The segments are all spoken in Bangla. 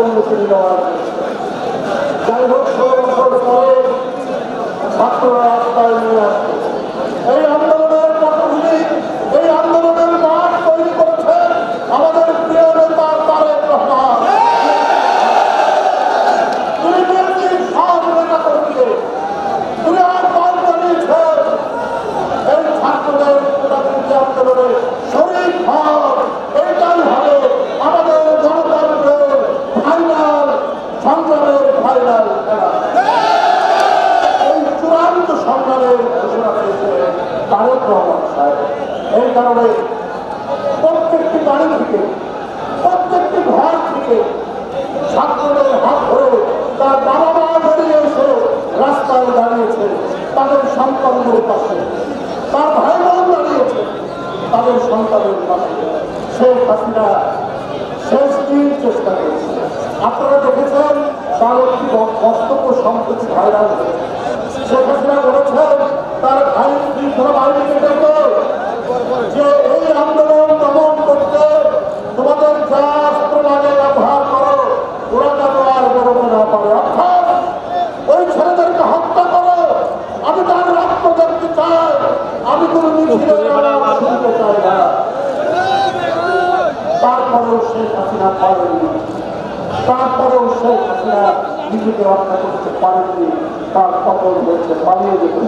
উন্নতি নেওয়ার যাই হোক তারেক রহমান সাহেব। এই কারণে প্রত্যেকটি বাড়ি থেকে, প্রত্যেকটি ঘর থেকে ছাত্রদের হাত ধরে তার বাবা মা বেরিয়ে এসে রাস্তায় দাঁড়িয়েছে তাদের সন্তানদের পাশে। তার ভাই বোন দাঁড়িয়েছে তাদের সন্তানের পাশে। শেখ হাসিনা শেষ চেষ্টা করেছে। আপনারা দেখেছেন তার একটি বক্তব্য সম্প্রতি ভাইরাল শেখ হাসিনা তারপরেও শেখ হাসিনা পারেননি তারপরেও শেখ হাসিনা নিজেকে রক্ষা করতে পারেননি তার পতন হয়েছে পালিয়ে যেতে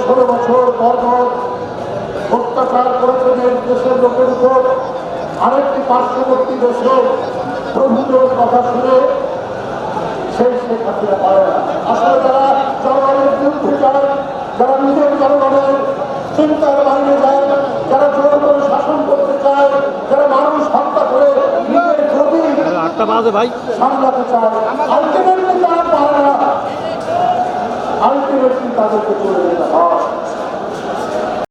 ষোলো বছর পর পর অত্যাচার করেছেন লোকের উপর আরেকটি পার্শ্ববর্তী দেশে প্রভুদের কথা শুনে হাসিনা পারে না। আসলে তারা জনগণের বিরুদ্ধে যায় যারা নিজের জনগণের চিন্তার বাইরে যায় যারা জনগণ শাসন করতে চায় যারা মানুষ হত্যা করে নিজের ক্ষতি আটটা বাজে ভাই। সামলাতে চায় আলটিমেটলি তারা পারে না। আলটিমেটলি তাদেরকে চলে যেতে হয়।